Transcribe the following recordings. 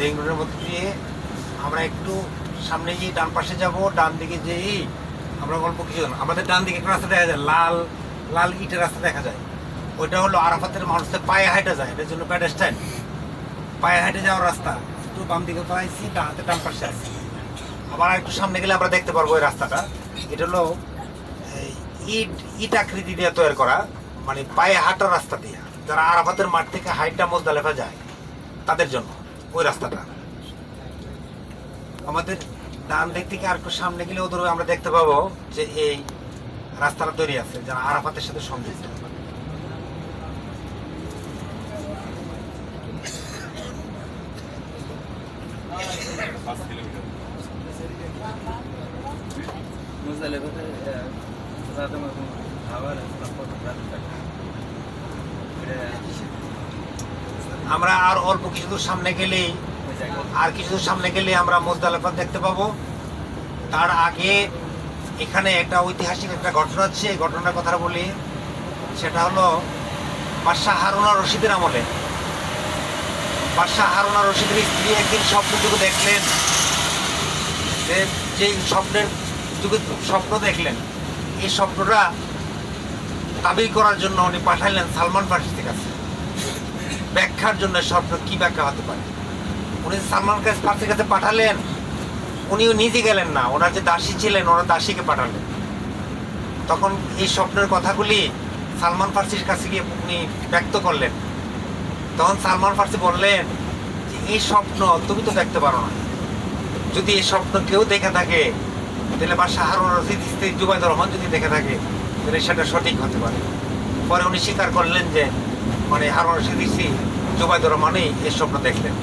Ring রোডের মধ্যে দিয়ে আমরা একটু সামনে গিয়ে ডান পাশে যাব, ডান দিকে যেই আমরা গল্প কিছু আমাদের ডান দিকে একটা রাস্তা দেখা যায়, লাল লাল ইটের রাস্তা দেখা যায়। ওইটা হলো আরাফাতের মানুষদের পায়ে হাঁটে যায়, এটার জন্য প্যাডেস্টাইন পায়ে হাঁটে যাওয়ার রাস্তা। একটু বাম দিকে পাইছি ডান হাতে ডান পাশে আছি আবার একটু সামনে গেলে আমরা দেখতে পারব ওই রাস্তাটা। এটা হলো ইট ইট আকৃতি দিয়ে তৈরি করা মানে পায়ে হাঁটার রাস্তা দিয়ে। যারা আরাফাতের মাঠ থেকে হাইটটা মোজদালেফা যায়, তাদের জন্য। ওই রাস্তাটা। আমাদের ডান দিক থেকে আর একটু সামনে গেলে ওদের আমরা দেখতে পাবো যে এই রাস্তাটা তৈরি আছে যারা আরাফাতের সাথে সংযুক্ত। মুজদালিফাতে রাতে মতো খাবার রাতে থাকে আমরা আর অল্প কিছু দূর সামনে জায়গায় আর কিছু দূর সামনে গেলে আমরা মোজদালেফা দেখতে পাবো। তার আগে এখানে একটা ঐতিহাসিক একটা ঘটনা হচ্ছে, এই ঘটনার কথা বলি। সেটা হলো বাদশাহ হারুনা রশিদের আমলে। বাদশাহ হারুনা রশিদের স্ত্রী একদিন স্বপ্ন যুগে দেখলেন যে স্বপ্নের যুগে স্বপ্ন দেখলেন, এই স্বপ্নটা দাবি করার জন্য উনি পাঠাইলেন সালমান ফার্সির কাছে। ব্যাখ্যার জন্য স্বপ্ন কি ব্যাখ্যা হতে পারে? উনি সালমান কাছে ফার্সির কাছে পাঠালেন, উনিও নিজে গেলেন না। ওনার যে দাসী ছিলেন, ওনার দাসীকে পাঠালেন। তখন এই স্বপ্নের কথাগুলি সালমান ফার্সির কাছে গিয়ে উনি ব্যক্ত করলেন। তখন সালমান ফার্সি বললেন যে, এই স্বপ্ন তুমি তো দেখতে পারো না। যদি এই স্বপ্ন কেউ দেখে থাকে, তাহলে বা শাহরুর রশিদ, স্ত্রী জুবাইদ রহমান যদি দেখে থাকে, তাহলে সেটা সঠিক হতে পারে। পরে উনি স্বীকার করলেন যে মানে হারুন স্ত্রী জুবাইদুর রহমানই এই স্বপ্ন দেখলেন।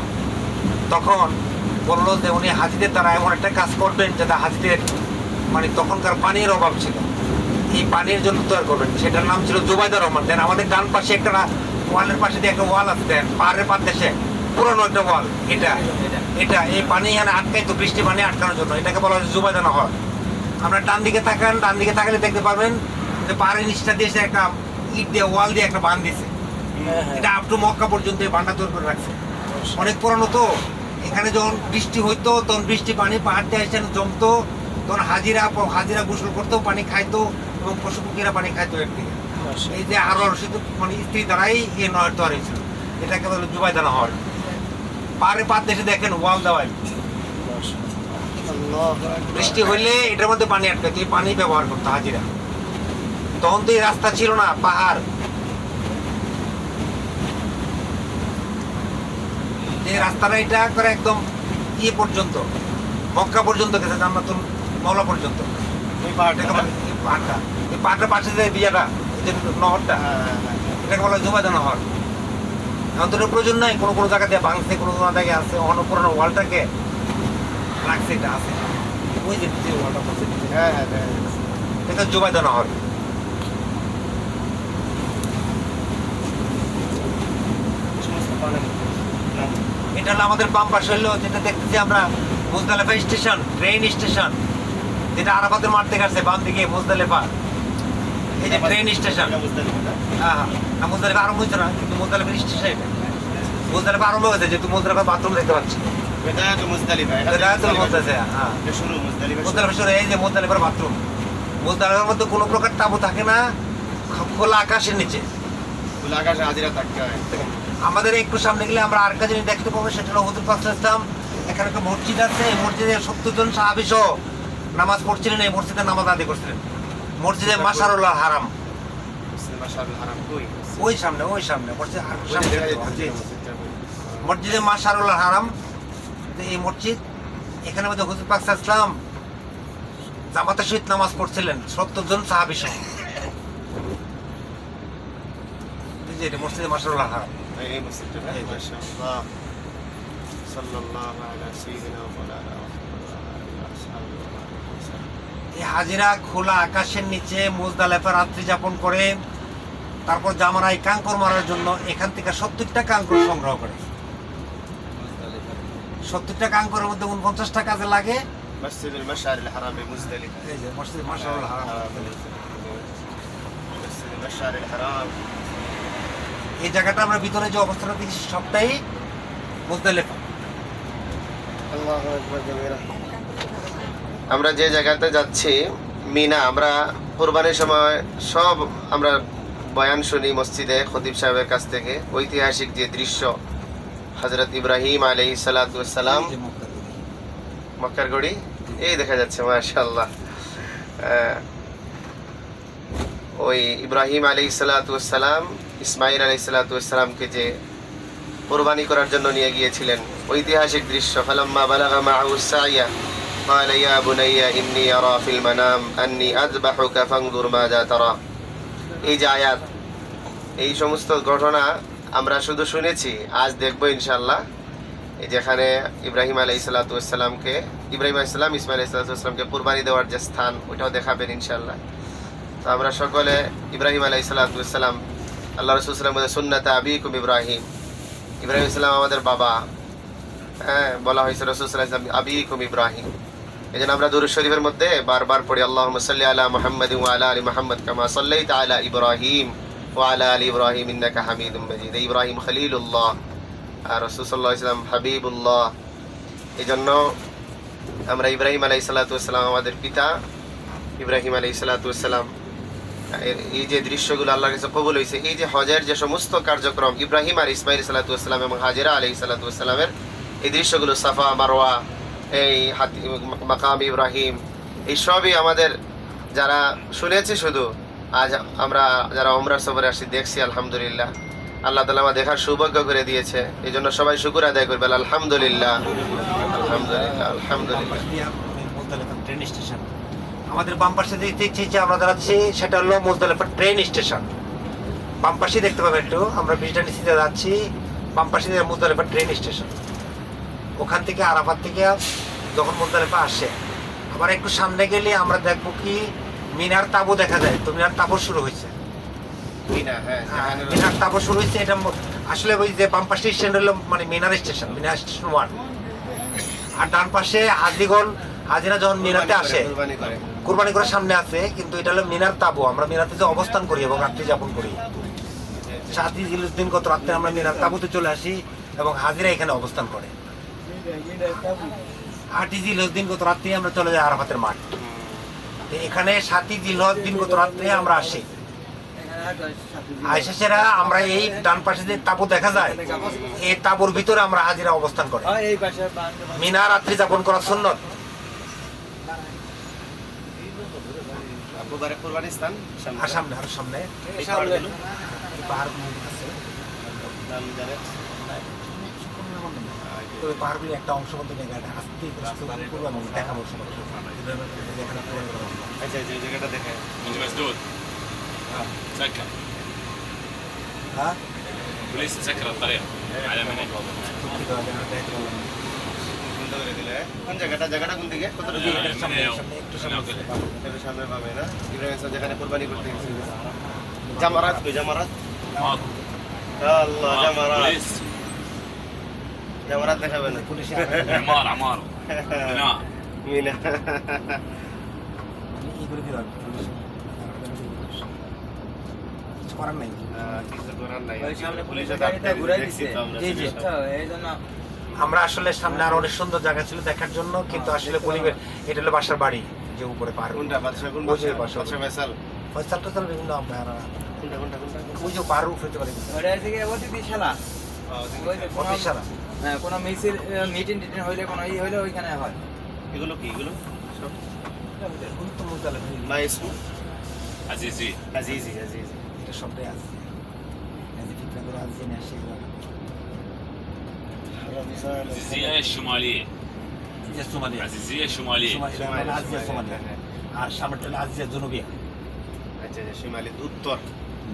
তখন বলল যে উনি হাজিদের দ্বারা এমন একটা কাজ করবেন যেটা হাজিদের মানে তখনকার পানির অভাব ছিল। এই পানির জন্য তৈরি করবেন। সেটার নাম ছিল জুবাইদুর রহমান। দেন আমাদের ডান পাশে একটা ওয়ালের পাশে দিয়ে একটা ওয়াল আছে, দেন পাহাড়ের পার দেশে পুরনো একটা ওয়াল, এটা। এটা, এই পানি এখানে আটকাই তো বৃষ্টি পানি আটকানোর জন্য। এটাকে বলা হচ্ছে জুবাইদা নহর আমরা ডান দিকে তাকান, ডান দিকে তাকালে দেখতে পাবেন যে পাহাড়ের নিচটা দিয়ে একটা ইট দিয়ে, ওয়াল দিয়ে একটা বান দিয়েছে এটা আপ টু মক্কা পর্যন্ত এই বানটা তৈরি করে রাখছে। অনেক পুরানো তো। এখানে যখন বৃষ্টি হইতো তখন বৃষ্টি পানি পাহাড় দিয়ে এসে জমতো। তখন হাজিরা হাজিরা গোসল করতো পানি খাইতো এবং পশু পক্ষীরা পানি খাইতো এর থেকে এই যে আরও রশিদ মানে স্ত্রী দ্বারাই এই নয়ের তৈরি হয়েছিল। এটাকে বলে জুবাইদা নহর পাহাড়ে পাত দেশে দেখেন ওয়াল দেওয়াল বৃষ্টি হইলে এটার মধ্যে পানি আটকাতো এই পানি ব্যবহার করতো হাজিরা। তখন তো এই রাস্তা ছিল না পাহাড়। এই রাস্তাটা এটা করে একদম ইয়ে পর্যন্ত মক্কা পর্যন্ত গেছে জান্নাতুল মৌলা পর্যন্ত। ওই পাহাড়টা এটাকে এই পাহাড়টা। এই পাশে যে বিয়াটা এই যে নহরটা এটাকে বলা হয় জুবাইদা নহর। এখন তো প্রয়োজন নাই কোনো কোনো জায়গাতে দিয়ে ভাঙছে কোনো কোনো জায়গায় আছে অন্য পুরোনো ওয়ালটাকে রাখছে এটা আছে। ওই যে ওয়ালটা করছে হ্যাঁ হ্যাঁ হ্যাঁ। এটা জুবাইদা নহর সমস্ত পাহাড়ের নাম এটা হলো আমাদের বাম পাশে হলো যেটা দেখতেছি আমরা মুজদালেফা স্টেশন ট্রেন স্টেশন যেটা আরাফাতের মাঠ থেকে আসছে বাম দিকে মুজদালেফা। এই যে ট্রেন স্টেশন। হ্যাঁ হ্যাঁ। মুজদালেফা আরম্ভ হয়েছে না কিন্তু মুজদালেফা স্টেশন এটা। মুজদালেফা আরম্ভ হয়েছে যেহেতু মুজদালেফা বাথরুম দেখতে পাচ্ছি। মুজদালেফার বাথরুম। মুজদালেফার মধ্যে কোনো প্রকার তাবু থাকে না খোলা আকাশের নিচে। খোলা আকাশে হাজিরা থাকতে হয়। আমাদের একটু সামনে গেলে আমরা আরেকটা জিনিস দেখতে পাবো সেটা হলো হুজুর পাশে ইসলাম এখানে একটা মসজিদ আছে এই মসজিদে সত্তর জন সাহাবি সহ নামাজ পড়ছিলেন এই মসজিদে নামাজ আদি করছিলেন। মসজিদে মাসারুল্লাহ হারাম। ওই সামনে ওই সামনে মসজিদ আর মাসারুল্লাহ হারাম এই মসজিদ এখানে মধ্যে হুজুর পাক ইসলাম জামাতের সহিত নামাজ পড়ছিলেন সত্তর জন সাহাবি সহ। এই যে এটা মসজিদে মাসারুল্লাহ হারাম। এই মসজিদটা মাশাআল্লাহ। সাল্লাল্লাহু আলা সাইয়্যিদিনা ওয়া আলা। এই হাজিরা খোলা আকাশের নিচে মুজদালেফা রাত্রি যাপন করে তারপর জামানায় কাঙ্কর মারার জন্য এখান থেকে সত্তরটা কাঙ্কর সংগ্রহ করে। সত্তরটা কাঙ্করের মধ্যে উনপঞ্চাশটা কাজে লাগে। মসজিদুল মাশআরিল হারামে মুজদালিফা। এই যে মসজিদ হারাম। মসজিদুল মাশআরিল হারাম। এই জায়গাটা আমরা ভিতরে যে অবস্থাটা দেখছি সবটাই মুজদালেফা। আল্লাহু আমরা যে জায়গাতে যাচ্ছি মিনা আমরা কোরবানির সময় সব আমরা বয়ান শুনি মসজিদে খতিব সাহেবের কাছ থেকে। ঐতিহাসিক যে দৃশ্য হজরত ইব্রাহিম আলহি মক্কা থেকে। মক্কার গড়ি। এই দেখা যাচ্ছে মাশাল্লাহ ওই ইব্রাহিম আলী সালাতাম ইসমাইল আলী সালাতামকে যে কোরবানি করার জন্য নিয়ে গিয়েছিলেন ঐতিহাসিক দৃশ্য ফালাম্মা বালাগা মাহু সাইয়া قال يا بني إني أرى في المنام أني أذبحك فانظر ماذا ترى এই যে আয়াত এই সমস্ত ঘটনা আমরা শুধু শুনেছি আজ দেখবো ইনশাল্লাহ এই যেখানে ইব্রাহিম আলাই সালাতামকে ইব্রাহিম আলাইসালাম ইসমাইল সালাতামকে কুরবানি দেওয়ার যে স্থান ওইটাও দেখাবেন ইনশাল্লাহ তো আমরা সকলে ইব্রাহিম আলাই সালাতাম আল্লাহ রসুলাম সুন্নাত আবিকুম ইব্রাহিম ইব্রাহিম ইসলাম আমাদের বাবা হ্যাঁ বলা হয়েছে রসুলাম আবিকুম ইব্রাহিম এই জন্য আমরা দুরুদ শরীফের মধ্যে বারবার পড়ি আল্লাহ সাল্লি আলা মোহাম্মদ আলা আলী মোহাম্মদ কামা সাল্লাই তালা ইব্রাহিম ও আলা আলী ইব্রাহিম ইন্নাকা হামিদুম মজিদ ইব্রাহিম খলিলুল্লাহ আর রসুল্লাহ ইসলাম হাবিবুল্লাহ এই জন্য আমরা ইব্রাহিম আলাই সাল্লাতাম আমাদের পিতা ইব্রাহিম আলাই সাল্লাতাম এই যে দৃশ্যগুলো আল্লাহর কাছে কবুল হয়েছে এই যে হজের যে সমস্ত কার্যক্রম, ইব্রাহিম আর ইসমাইল সাল্লাতাম এবং হাজিরা আলাই সাল্লাতামের এই দৃশ্যগুলো সাফা মারোয়া এই হাতি মাকাম ইব্রাহিম, এই সবই আমাদের যারা শুনেছি শুধু, আজ আমরা যারা ওমরার সফরে আসছি, দেখছি, আলহামদুলিল্লাহ। আল্লাহ তালা আমার দেখার সৌভাগ্য করে দিয়েছে। এই জন্য সবাই শুকুর আদায় করবে আলহামদুলিল্লাহ। আলহামদুলিল্লাহ আলহামদুলিল্লাহ। আমাদের বাম পাশে দেখছি যে আমরা দাঁড়াচ্ছি সেটা হলো মুজদালিফা ট্রেন স্টেশন বাম পাশে দেখতে পাবেন একটু আমরা ব্রিজটা নিচে যাচ্ছি বাম পাশে মুজদালিফা ট্রেন স্টেশন ওখান থেকে আরাফাত থেকে যখন মুজদালিফা আসে আবার একটু সামনে গেলে আমরা দেখব কি মিনার তাবু দেখা যায়। তো মিনার তাবু শুরু হয়েছে। হ্যাঁ, হ্যাঁ, মিনার তাবু শুরু হয়েছে এটা আসলে ওই যে বাম পাশে স্টেশন হলো মানে Minar station Minar station one আর ডান পাশে হাজিগঞ্জ হাজিরা যখন মিনাতে আসে কুরবানি করার সামনে আছে কিন্তু এটা হলো মিনার তাবু। আমরা মিনাতে যে অবস্থান করি এবং রাত্রি যাপন করি। সাতই দিন গত রাত্রে আমরা মিনার তাবুতে চলে আসি এবং হাজিরা এখানে অবস্থান করে। আটই জিল দিন গত রাত্রে আমরা চলে যাই আরাফাতের মাঠ। এখানে সাতই জিল দিন গত রাত্রে আমরা আসি। আইসাসেরা আমরা এই ডান পাশে যে তাবু দেখা যায় এই তাবুর ভিতরে আমরা হাজিরা অবস্থান করে। এই মিনা রাত্রি যাপন করার সুন্নত। আপু বারে কুরবানি স্থান সামনে আর সামনে আর সামনে এই পাহাড়গুলো? পাহাড় আছে নাম জানেন? তবে পাহাড়গুলি একটা অংশ মধ্যে নেই আস্তে আস্তে করবো এবং দেখাবো সবাই এখানে পুরো করা হবে। আচ্ছা যে জায়গাটা দেখে انت مسدود سكر হ্যাঁ بوليس سكر الطريق على من করে দিলে। কোন জায়গাটা? জায়গাটা কোন দিকে? কত হ্যাঁ, সামনে? একটু সামনে সামনে পাবে না? ইব্রাহিম স্যার যেখানে কোরবানি করতে গেছে। জামারাত কই? জামারাত? আল্লাহ জামারাত। জামারাত দেখাবে না? পুলিশ আমার আমার। না মিনা। কিছু করার নাই। কিছু করার নাই। সামনে পুলিশ ঘুরাই দিছে। জি জি। এই জন্য আমরা আসলে সামনে আর অনেক সুন্দর জায়গা ছিল দেখার জন্য কিন্তু আসলে পরিবেশ এটা হলো বাসার বাড়ি যে উপরে পার ফয়সাল। ফয়সাল বিভিন্ন ওই যে পার। উপরে চলে হ্যাঁ কোনো মিটিং কোনো ওইখানে হয়। এগুলো কি? এগুলো? সব? আজিজি। আজিজি আজিজি। এটা সবটাই আছে আজিজি আসে। عزيزية الشمالية যে সোমালিয়া عزيزية الشمالية সোমালিয়া মানে আজিয়া সোমালিয়া আর সামনেটা হলো আজিয়া জনুবিয়া আচ্ছা আচ্ছা শিমালি উত্তর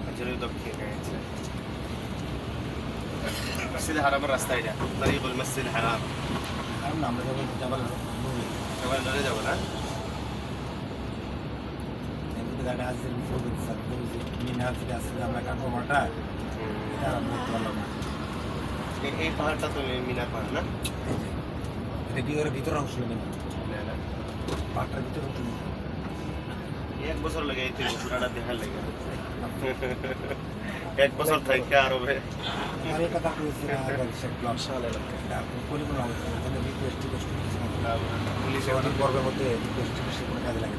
আচ্ছা ওই দক্ষিণ আচ্ছা মসজিদ হারামের রাস্তা এটা তরিকুল মসজিদ হারাম আর না আমরা যাবো যাবার নুবি সবাই ধরে যাবো না এমনি গাড়ি আজিয়ার ভিতরে বলতে স্যার মিনার থেকে আসলে আমরা কাকু মাটা এটা আমরা দেখতে পারলাম না এই- পাহাড়টা তো মিনার পাহাড় না? এটা বিয়ের ভিতর অংশ না, না। পাহাড়টার ভিতরে অংশ এক বছর লাগে এই পুরাটা দেখার লাগে। এক বছর থাকে আরবে আর এই কথা কইছি না আগে সে ব্লগ শালা এটা পরিমাণ হবে পুলিশে অনেক পর্বের মধ্যে রিকোয়েস্ট টিকোয়েস্ট কোনো কাজে লাগে।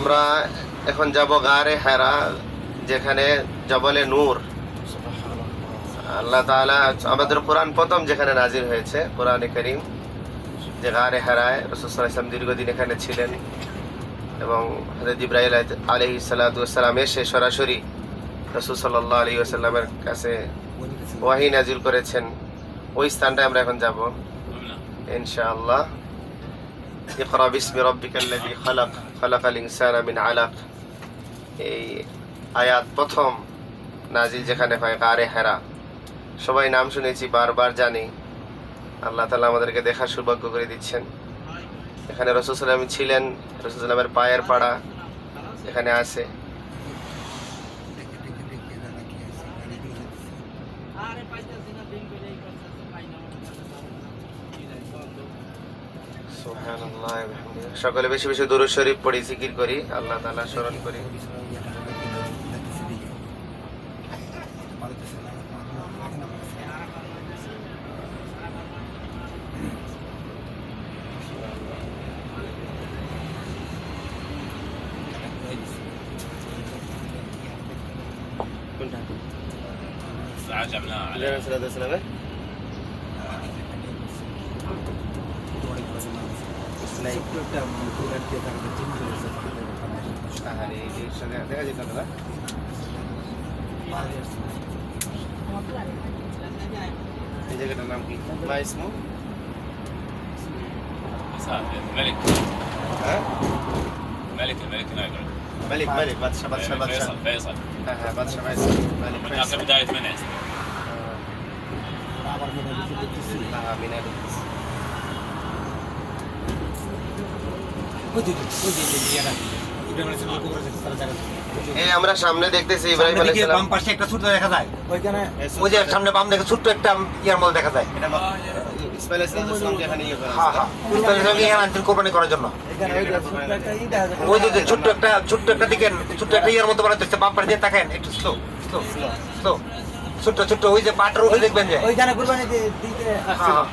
আমরা এখন যাব গারে হেরা যেখানে জবলে নূর। আল্লাহ তালা আমাদের কোরআন প্রথম যেখানে নাজির হয়েছে কোরআনে করিম যে গারে হেরায় রসুল ইসলাম দীর্ঘদিন এখানে ছিলেন এবং হজরত ইব্রাহিম আলহি সাল্লাম এসে সরাসরি রসুল সাল্লাহ আলী আসাল্লামের কাছে ওয়াহি নাজিল করেছেন। ওই স্থানটায় আমরা এখন যাব। ইনশাআল্লাহ। ইকরা বিসমি রব্বিকাল্লাযী খালাক, খালাকাল ইনসানা মিন আলাক। এই আয়াত প্রথম নাজিল যেখানে হয় কারে হেরা। সবাই নাম শুনেছি, বারবার জানি। আল্লাহ তালা আমাদেরকে দেখার সৌভাগ্য করে দিচ্ছেন। এখানে রসুল সাল্লাম ছিলেন, রসুল সাল্লামের পায়ের পাড়া এখানে আছে। সকলে বেশি বেশি দূর শরীফ পড়ি জিকির করি আল্লাহ তালা স্মরণ করি। কোনটা? আজ আমরা ما اسمه؟ اسمه ملك. ها؟ الملك الملك نايقعد ملك ملك. باتشا باتشا باتشا فيصل فيصل. ها باتشا ما اسمه ملك فيصل. من بداية منع ها من القدس ودي ودي اللي সালাম এই আমরা সামনে দেখতেছি ইব্রাহিম আলাইহিস দিকে বাম পাশে একটা ছোট্ট দেখা যায়। ওইখানে ওই যে সামনে বাম দেখে ছোট্ট একটা ইয়ার মধ্যে দেখা যায়। এটা ইসমাইল আলাইহিস সালাম ইয়ে করা হ্যাঁ হ্যাঁ কোরবানি করার জন্য। ওই যে ছোট্ট একটা ছোট্ট একটা ছোট্ট দিকে ছোট্ট একটা ইয়ার মধ্যে বানাতে বাম পাশে দিয়ে তাকান একটু স্লো স্লো স্লো ছোট্ট ছোট্ট ওই যে পাটের উপরে দেখবেন যে। ওইখানে কুরবানি দিতে হ্যাঁ।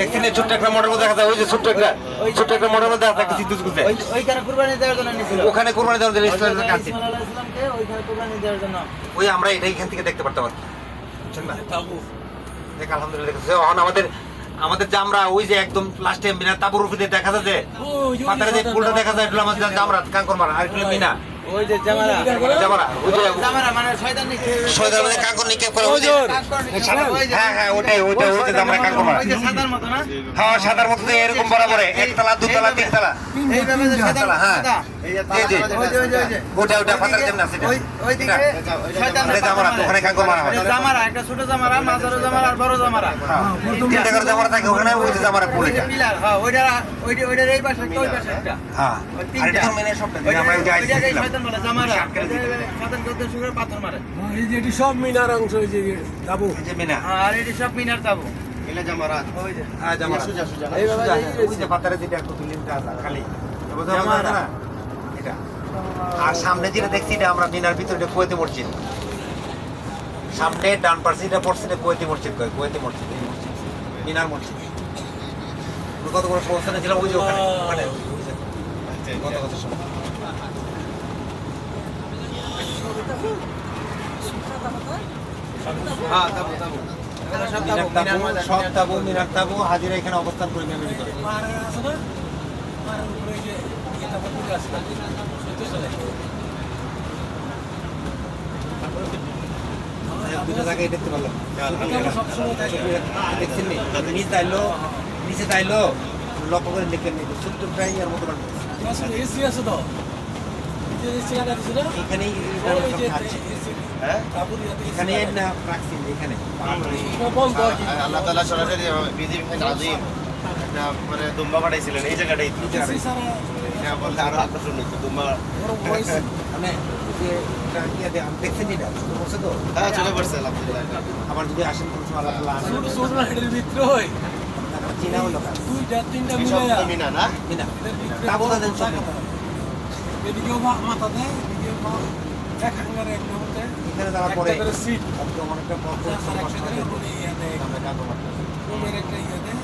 দেখছেন ছোট্ট একটা মোটর দেখা যায় ওই যে ছোট্ট একটা ছোট্ট একটা মোটর মধ্যে দেখা যায় সিদ্ধুস গুজে ওইখানে কুরবানি দেওয়ার জন্য নিছিল ওখানে কোরবানি দেওয়ার জন্য ইসমাইল কাছে। ইসমাইল আলাইহিস সালামকে ওইখানে কুরবানি দেওয়ার জন্য। ওই আমরা এটা এখান থেকে দেখতে পারতাম আর কি। দেখ আলহামদুলিল্লাহ এখন আমাদের আমাদের যে আমরা ওই যে একদম লাস্টে মিনা তাবুর দেখা যায় যে পাতারে যে ফুলটা দেখা যায় এগুলো আমাদের জামরা কাঙ্কর মারা আর মিনা। ওই যে জামারা জামারা ওই যে জামারা মানে শয়তান নিকে শয়তানের মধ্যে কাঙ্কর নিক্ষেপ করে ওই যে হ্যাঁ হ্যাঁ ওটাই ওইটা ওই যে জামরা কাঙ্কর মারা ওই যে সাদার মতো না? হ্যাঁ সাদার মধ্যে এরকম বরাবর একতলা দুতলা তিনতলা। এইভাবে যে সাদা সাদা, হ্যাঁ। সাদা। এই যে জি, জি। ওই যে ওই যে ওই যে। ওটা ওটা পাতার যেমন আছে এটা। ওই ওইদিকে শয়তান জামারা ওখানে কাঙ্কর মারা হয়। জামারা একটা ছোট জামারা মাঝারো জামারা আর বড় জামারা হ্যাঁ তিনটা করে জামারা থাকে ওখানে ওই যে জামারা ওই যে পিলার হ্যাঁ ওইটা ওইটা ওইটার এই পাশে একটা ওই পাশে একটা। হ্যাঁ আর এটা মেনে সবটা আমরা ওই যে ওইটাকে আইসিছিলাম শয়তান বলে জামারা শয়তান করতে করে পাথর মারে। এই যে এটি সব মিনার অংশ এই যে যাব এই যে মেনা আর এটি সব মিনার যাব এগুলা জামারাত ওই যে। হ্যাঁ জামারা সুজা সুজা। এইভাবে সুজা, এই- যে পাতারে যেটা একটু লিমটা আছে খালি। জামারা। এটা। আর সামনে যেটা দেখছি এটা আমরা মিনার ভিতরে কুয়েতে মসজিদ। সামনে ডান পাশে পড়ছে এটা কুয়েতে মসজিদ কয় কুয়েতে মসজিদ মিনার মসজিদ। কত বড় পৌঁছানো ছিলাম ওই যে ওখানে ওই যে কত কত সময় হ্যাঁ তাবু তাবু এগুলো সব তাবু মিনার তাবু হাজিরা এখানে অবস্থান করে করে দুটো জায়গায় দেখতে পারলাম। দেখছেন নিচে তাইলো নিচে তাইলো লক্ষ্য করে দেখেন ছোট্ট প্রায় মতো এসি আছে তো এই যে এসি লাগা দিছে না এখানেই ওই যে খাচ্ছে। এসি হ্যাঁ কাপড় দিয়ে দিছে। এখানে। না রাখছি এখানে। আল্লাহ তাআলা সরাসরি বিধি আজিম একটা মানে দুম্বা পাঠাইছিলেন এই জায়গাটাই এটা বললে আরও আকর্ষণ দুম্বা। মানে যদি আসেন আসেন। চীনা হলো না মিনা তাবুতা দেন সব এদিকেও মাথা দেয় এদিকেও এক হাঙ্গারে এক এখানে যারা পরে সিট একদম অনেকটা ইয়ে রুমের একটা ইয়ে দেয়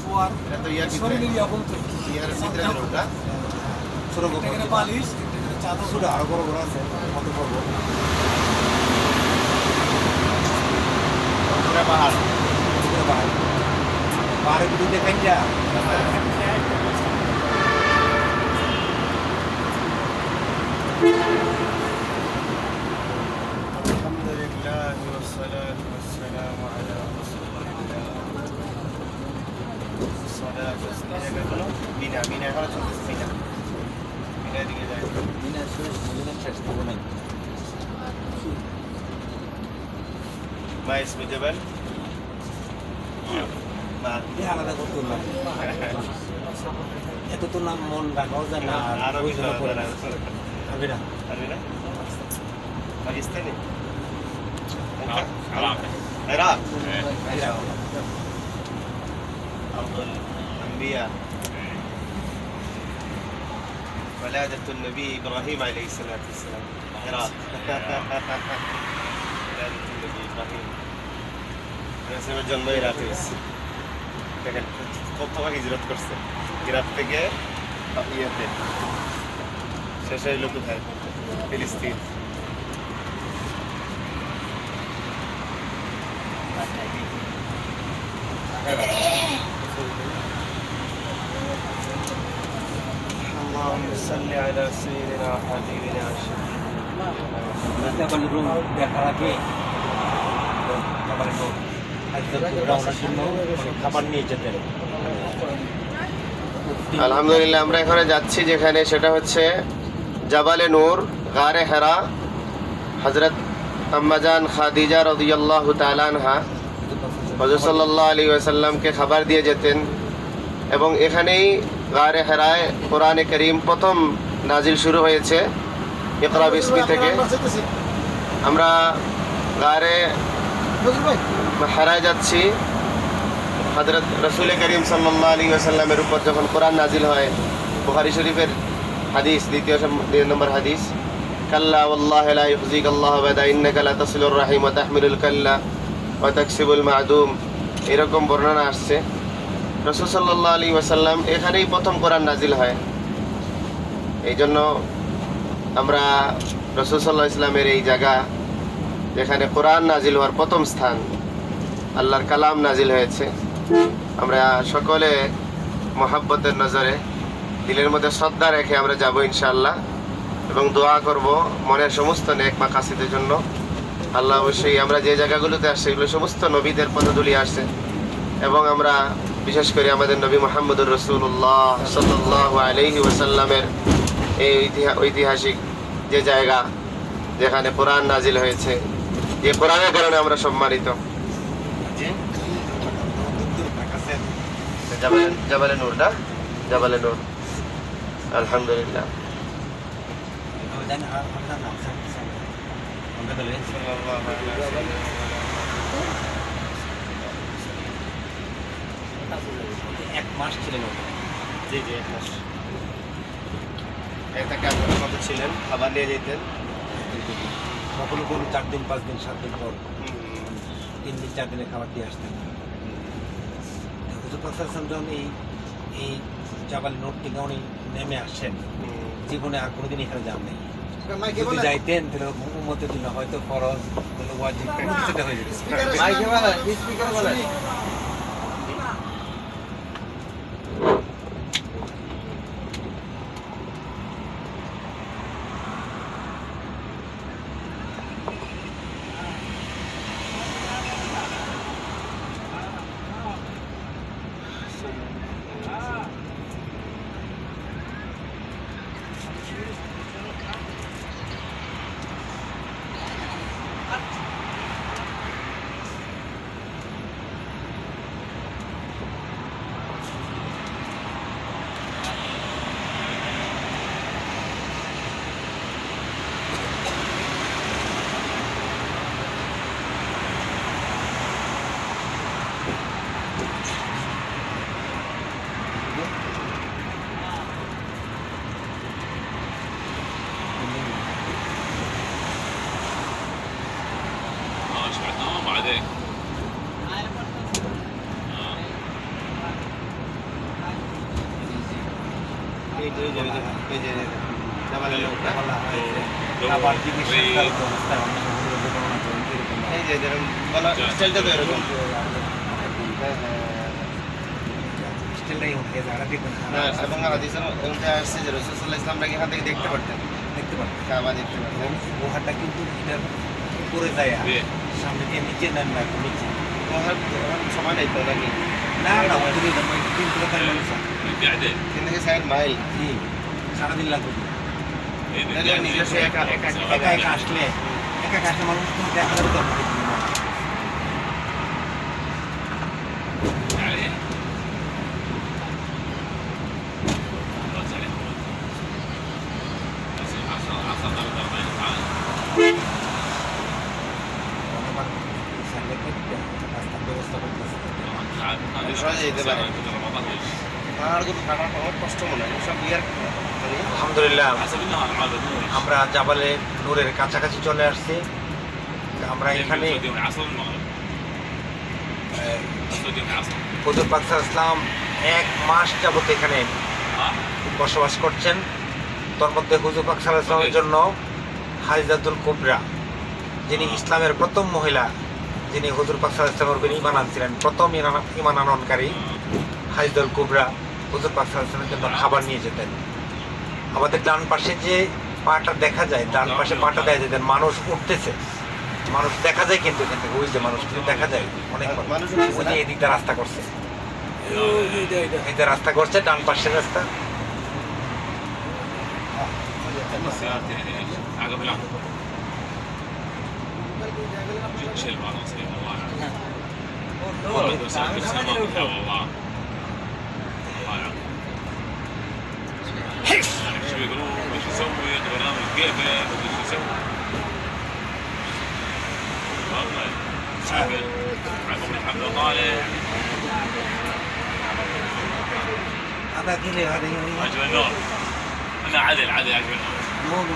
শোয়ার। শরীরের ইয়া বলতে। যে বালিশ চাদর। আরও বড় বড় আছে কত পাহাড়। পাহাড়। পাহাড়ের দুইটা কাইটা। اسم الجبل؟ ما এই আলাদা করতে না এত তো নাম মন রাখাও যায় না আর আরো ওই কিছু জন্য পড়ে না আছে হবে না عربي باكستاني عراق عراق عراق إيه. أرض الأنبياء ولادة النبي إبراهيم عليه الصلاة والسلام عراق ولادة النبي إبراهيم রসুল জন্ম ইরাকে হয়েছে। দেখেন কত হিজরত করছে ইরাক থেকে ইয়েতে শেষ হইল কোথায় ফিলিস্তিন اللهم صل على سيدنا حبيبنا জাবাল আলহামদুলিল্লাহ, আমরা এখানে যাচ্ছি যেখানে সেটা হচ্ছে জাবালে নূর, গারে হেরা হজরত আম্মাজান খাদিজা রদিয়াল্লাহ তালানহা হজর সাল্লাহ আলী ওয়াসাল্লামকে খাবার দিয়ে যেতেন এবং এখানেই গারে হেরায় কোরআনে করিম প্রথম নাজিল শুরু হয়েছে, ইকরা বিসমি থেকে। আমরা গারে হেরায় যাচ্ছি। হজরত রসুল করিম সাল্লাহ আলী আসাল্লামের উপর যখন কোরআন নাজিল হয়, বুখারি শরীফের হাদিস, দ্বিতীয় নম্বর হাদিস, কাল্লা আল্লাহ বাদা ইন্নাকা লা তাসিলুর রাহিম তাকসিবুল মাদুম। এরকম বর্ণনা আসছে। রসুল সাল্লাহ আলী ওয়াসাল্লাম এখানেই প্রথম কোরআন নাজিল হয়। এই জন্য আমরা রসুল সাল্লাহ ইসলামের এই জায়গা যেখানে কোরআন নাজিল হওয়ার প্রথম স্থান। আল্লাহর কালাম নাজিল হয়েছে। আমরা সকলে মহাব্বতের নজরে, দিলের মধ্যে শ্রদ্ধা রেখে আমরা যাব ইনশাআল্লাহ এবং দোয়া করব মনের সমস্ত নেক মাকাসিদের জন্য। আল্লাহ অবশ্যই আমরা যে জায়গাগুলোতে আসছি, এগুলো সমস্ত নবীদের পদধূলি আসছে এবং আমরা বিশেষ করে আমাদের নবী মোহাম্মদুর রসুল্লাহ সাল্লাহ আলহি ওসাল্লামের এই ঐতিহা- ঐতিহাসিক যে জায়গা যেখানে কোরআন নাজিল হয়েছে, যে কোরআনের কারণে আমরা সম্মানিত। জাবালে জাবালে নূর না জাবালে নূর আলহামদুলিল্লাহ এক মাস ছিলেন। জি জি এক মাস আপনার মতো ছিলেন। খাবার নিয়ে যেতেন কখনো কোনো চার দিন পাঁচ দিন সাত দিন পর। তিন দিন চার দিনে খাবার দিয়ে আসতেন। হুজুর যখন এই এই জাবাল নোট থেকে উনি নেমে আসছেন। জীবনে আর কোনোদিন এখানে যান নাই। যদি যাইতেন তাহলে উন্মতের জন্য হয়তো ফরজ কোনো ওয়াজিব কোনো কিছুটা হয়ে যেত। স্টাইলটা তো এরকম। এবং হাদিসের মধ্যে আসছে যে রসুল্লাহ ইসলামটা এখান থেকে দেখতে পারতেন। দেখতে পারতেন। কাবা দেখতে পারতেন। গুহাটা কিন্তু এটার উপরে যায় সামনে দিয়ে নিচে নেন না নিচে। গুহার সমান এই তো নাকি? না না তিন থেকে চার মাইল। জি সারাদিন লাগবে। একা একা আসলে একা একা আসলে মানুষ দেখা যাবে আলহামদুলিল্লাহ। আমরা জাবালে নূরের কাছাকাছি চলে আসছি। আমরা এখানে হুজুর পাকসার ইসলাম এক মাস এখানে বসবাস করছেন। তোর মধ্যে হুজুর পাকসার ইসলামের জন্য হাজিদাতুল কুবরা যিনি ইসলামের প্রথম মহিলা। যিনি হুজুর পাকসাল ইসলামের উপরে ইমান আনছিলেন প্রথম ইমান আননকারী হাইজুল কুবরা হুজুর পাকসাল ইসলামের জন্য খাবার নিয়ে যেতেন আমাদের ডান পাশে যে পাটা দেখা যায় ডান পাশে পাটা দেখা যেতেন মানুষ উঠতেছে মানুষ দেখা যায় কিন্তু এখান থেকে ওই যে মানুষ দেখা যায় অনেক ওই যে এদিকটা রাস্তা করছে রাস্তা করছে ডান পাশের রাস্তা আগামী شيل بعض نصيب والله والله لو سافر السماء والله وش يسوي برنامج جيبه وش يسوي والله شعبل عقب الحمد طالع هذا كله هذا عجب النور عدل عدل عجب النور